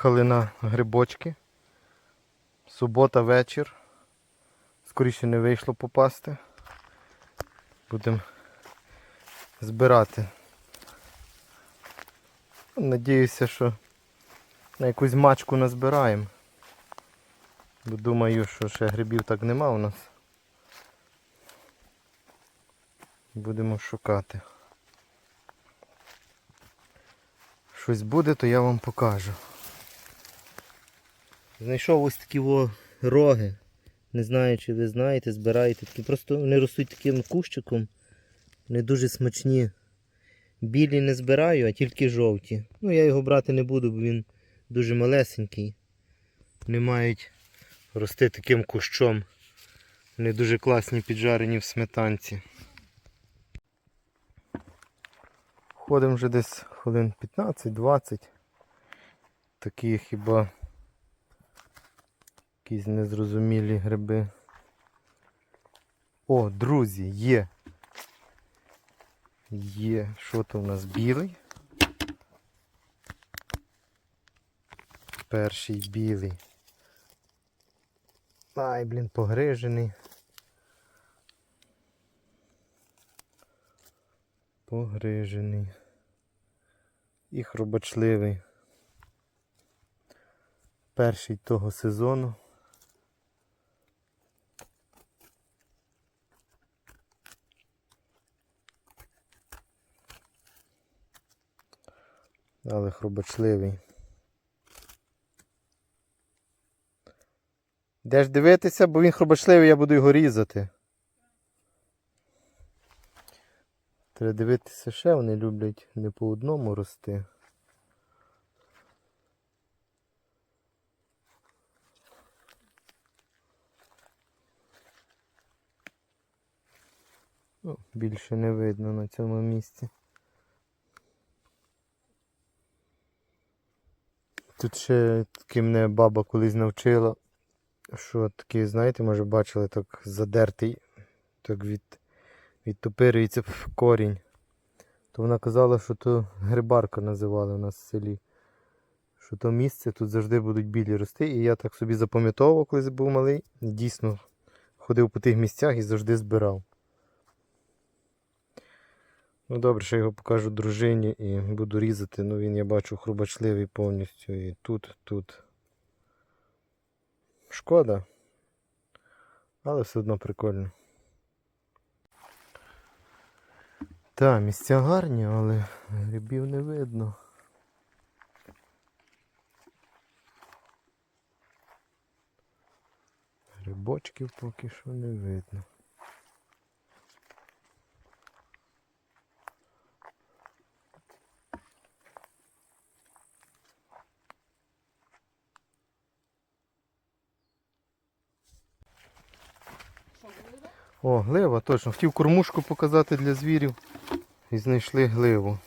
Приїхали на грибочки. Субота вечір. Скоріше не вийшло попасти. Будемо збирати. Надіюся, що на якусь мачку назбираємо. Бо думаю, що ще грибів так нема у нас. Будемо шукати. Щось буде, то я вам покажу. Знайшов ось такі во роги. Не знаю, чи ви знаєте, збираєте. Такі просто вони ростуть таким кущиком. Не дуже смачні. Білі не збираю, а тільки жовті. Ну я його брати не буду, бо він дуже малесенький. Вони мають рости таким кущом. Вони дуже класні піджарені в сметанці. Ходимо вже десь хвилин 15-20. Такі хіба якісь незрозумілі гриби. О, друзі, є. Є. Що то у нас білий? Перший білий. Ай, блін, погрижений. Погрижений. І хробачливий. Перший того сезону. Але хробачливий. Де ж дивитися, бо він хробачливий, я буду його різати. Треба дивитися ще, вони люблять не по одному рости. Ну, більше не видно на цьому місці. Тут ще таки мене баба колись навчила, що такий, знаєте, може бачили, так задертий, так від, відтопирюється в корінь. То вона казала, що то грибарка називали у нас в селі. Що то місце тут завжди будуть білі рости. І я так собі запам'ятовував, коли був малий. Дійсно ходив по тих місцях і завжди збирав. Ну добре, що його покажу дружині і буду різати. Ну він я бачу хрубачливий повністю. І тут, тут. Шкода. Але все одно прикольно. Так, місця гарні, але грибів не видно. Грибочків поки що не видно. О, глива, точно. Хотів кормушку показати для звірів і знайшли гливу.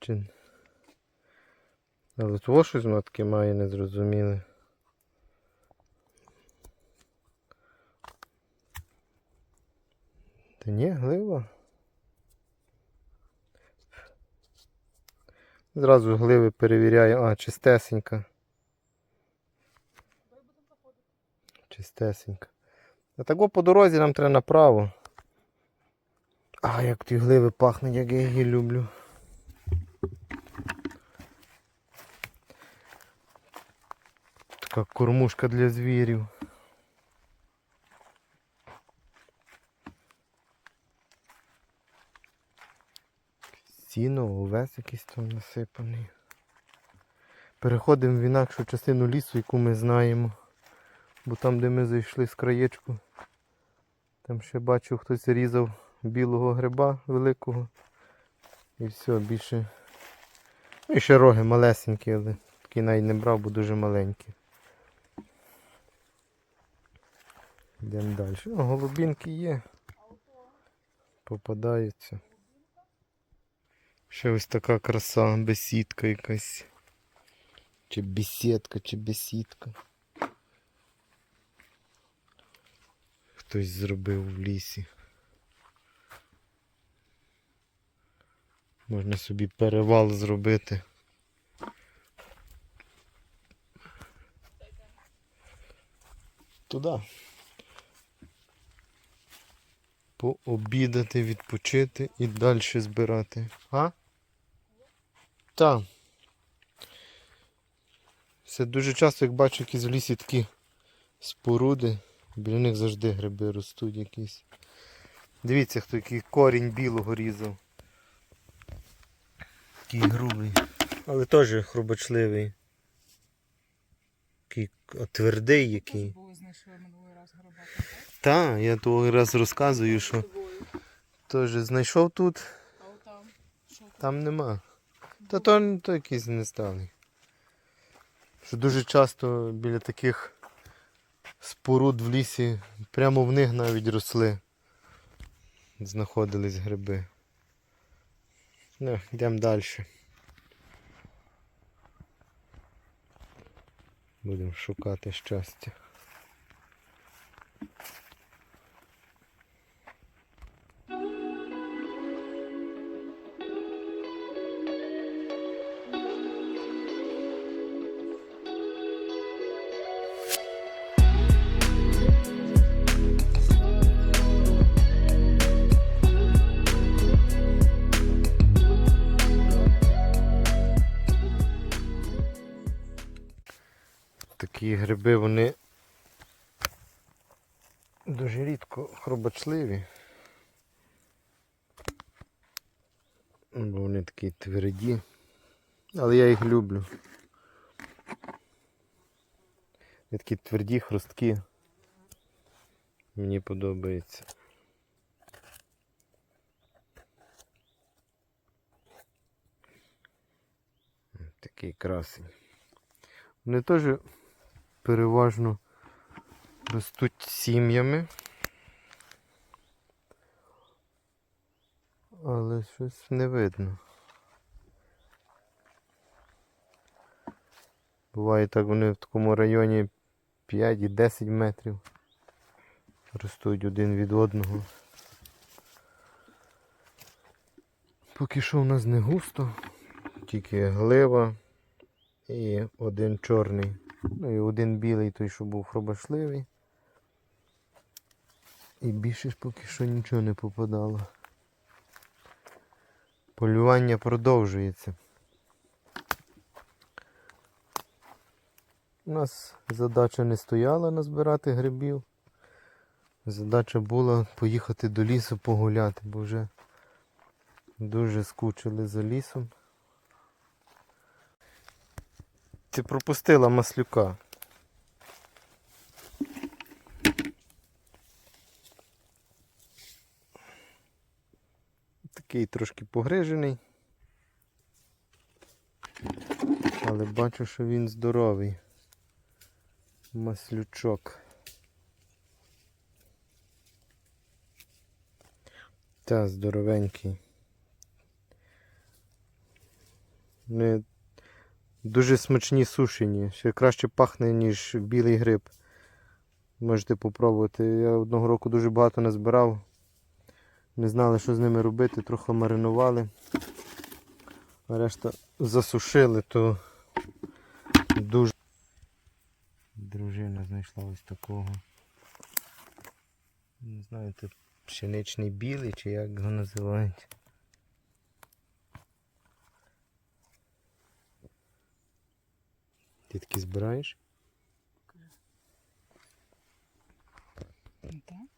Чи... Але того щось таке має незрозуміле. Та ні, глива. Зразу гливи перевіряю. А, чистесенька. Чистесенька. А тако по дорозі нам треба направо. А, як ті гливи пахнуть, як я її люблю. Така кормушка для звірів. Сіно, овес якийсь там насипаний. Переходимо в інакшу частину лісу, яку ми знаємо. Бо там, де ми зайшли з краєчку, там ще бачу, хтось різав білого гриба великого. І все, більше. Ну і ще роги малесенькі, але такі навіть не брав, бо дуже маленькі. Йдемо далі. О, голубінки є. Попадаються. Ще ось така краса, бесідка якась. Чи бесідка, чи бесідка. Хтось зробив в лісі. Можна собі перевал зробити. Туди. Пообідати, відпочити і далі збирати. А? Так. Все дуже часто, як бачу якісь в лісі такі споруди, біля них завжди гриби ростуть якісь. Дивіться, хто який корінь білого різав. Такий грубий. Але теж хробочливий. Такий твердий який. Так? Я того раз розказую, що теж знайшов тут, там, нема. Та то, то якийсь несталий. Що дуже часто біля таких споруд в лісі, прямо в них навіть росли. Знаходились гриби. Ну, йдемо далі. Будемо шукати щастя. Такі гриби вони дуже рідко хробочливі. Бо вони такі тверді. Але я їх люблю. Вони такі тверді, хрусткі. Мені подобається. Такий красень. Вони теж переважно ростуть сім'ями. Але щось не видно. Буває так вони в такому районі 5 і 10 метрів. Ростуть один від одного. Поки що у нас не густо, тільки глива і один чорний. Ну і один білий, той, що був хробашливий. І більше ж поки що нічого не попадало. Полювання продовжується. У нас задача не стояла назбирати грибів. Задача була поїхати до лісу погуляти, бо вже дуже скучили за лісом. Ти пропустила маслюка. Такий трошки погрижений. Але бачу, що він здоровий. Маслючок. Та, здоровенький. Дуже смачні сушені. Ще краще пахне, ніж білий гриб. Можете попробувати. Я одного року дуже багато назбирав. Не знали, що з ними робити, трохи маринували. А решта засушили, то дуже. Дружина знайшла ось такого. Не знаю, це пшеничний білий чи як його називають. Такі збираєш? Так.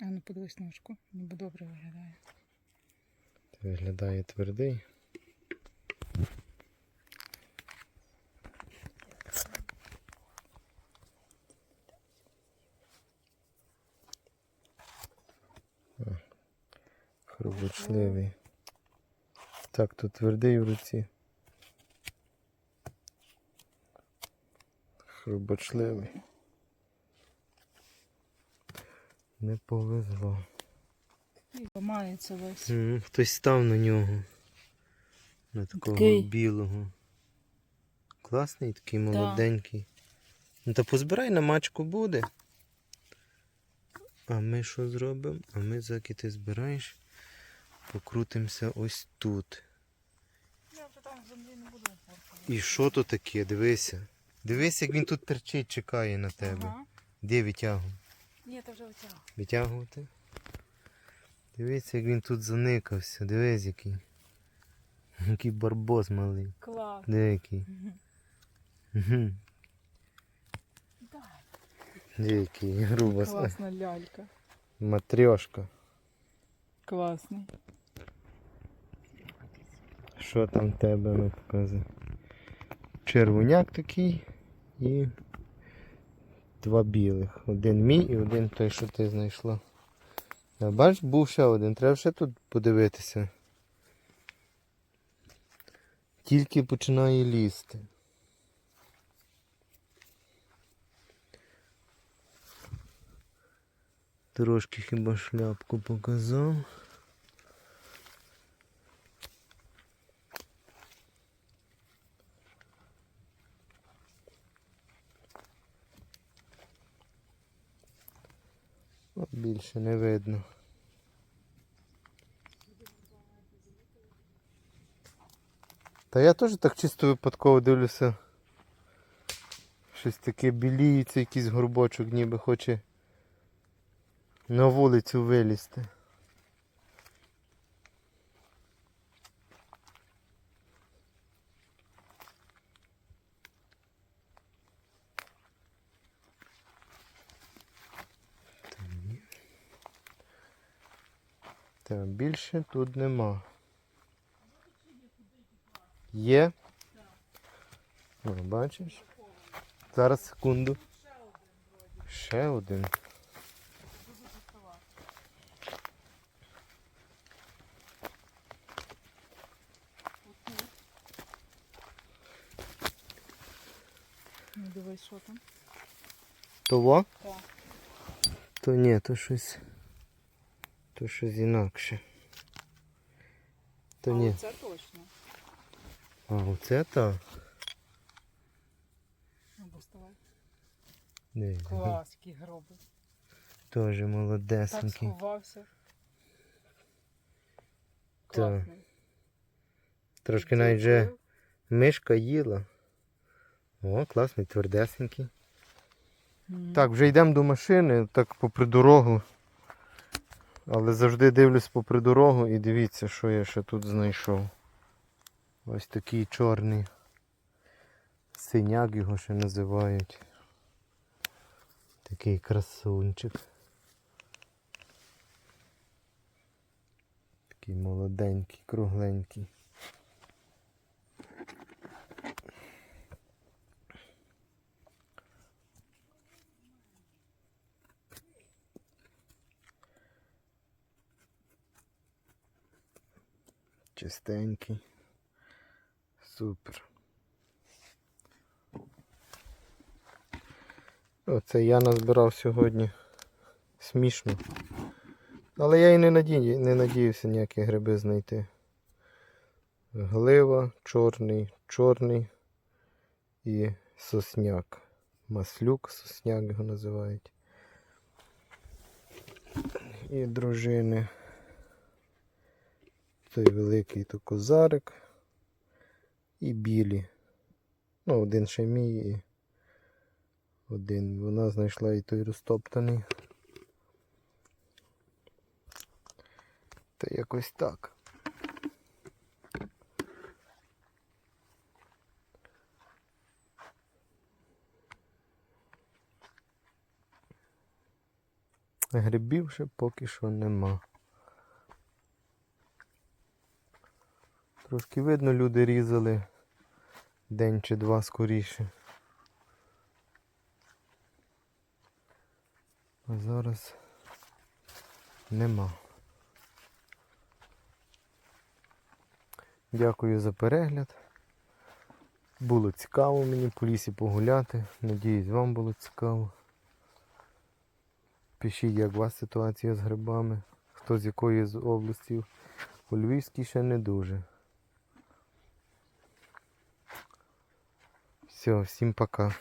А ну подивись ножку, ніби добре виглядає. Виглядає твердий. О, Хробочливий. Так, то твердий в руці. Хробочливий. Не повезло. І ламається весь. Мгм, Хтось став на нього. На такого Такий. білого. Класний, такий молоденький. Ну та позбирай на мачку буде. А ми що зробимо? А ми, заки ти збираєш, покрутимося ось тут. Я вже там землі не буду І що то таке? Дивися. Дивись, як він тут терчить, чекає на тебе. Ага. Де витягу? Ні, це вже витягав. Витягувати? Дивись, як він тут заникався. Дивись, який. Який барбос малий. Клас. Де який? Мгм. Де який грубо. Класна лялька. Матрьошка. Класний. Що там тебе ну, показує? Червоняк такий і два білих. Один мій і один той, що ти знайшла. А бачиш, був ще один. Треба ще тут подивитися. Тільки починає лізти. Трошки хіба шляпку показав. Більше не видно. Та я теж так чисто випадково дивлюся. Щось таке біліється, якийсь горбочок ніби хоче на вулицю вилізти. Та більше тут нема. Є? О, бачиш? Зараз секунду. Ще один. Ну дивись, що там. Того? Так. То ні, то щось. То щось інакше. То ні. Це точно. А, оце то? Ну, доставай. Клас, який гроби. Теж Так сховався. Класний. Трошки навіть вже мишка їла. О, класний, твердесенький. Мгм. Так, вже йдемо до машини, так попри дорогу. Але завжди дивлюсь попри дорогу і дивіться, що я ще тут знайшов. Ось такий чорний синяк його ще називають. Такий красунчик. Такий молоденький, кругленький. Чистенький. Супер. Оце я назбирав сьогодні. Смішно. Але я і не, надію, не надіюся ніякі гриби знайти. Глива, чорний, чорний і сосняк. Маслюк, сосняк його називають. І дружини. Той великий то козарик і білі. Ну, один ще мій і один. Вона знайшла і той розтоптаний. Та якось так. Грибів ще поки що нема. Трошки видно, люди різали день чи два скоріше. А зараз нема. Дякую за перегляд. Було цікаво мені по лісі погуляти. Надіюсь, вам було цікаво. Пишіть, як у вас ситуація з грибами, хто з якої з області. У Львівській ще не дуже. Все, всім пока.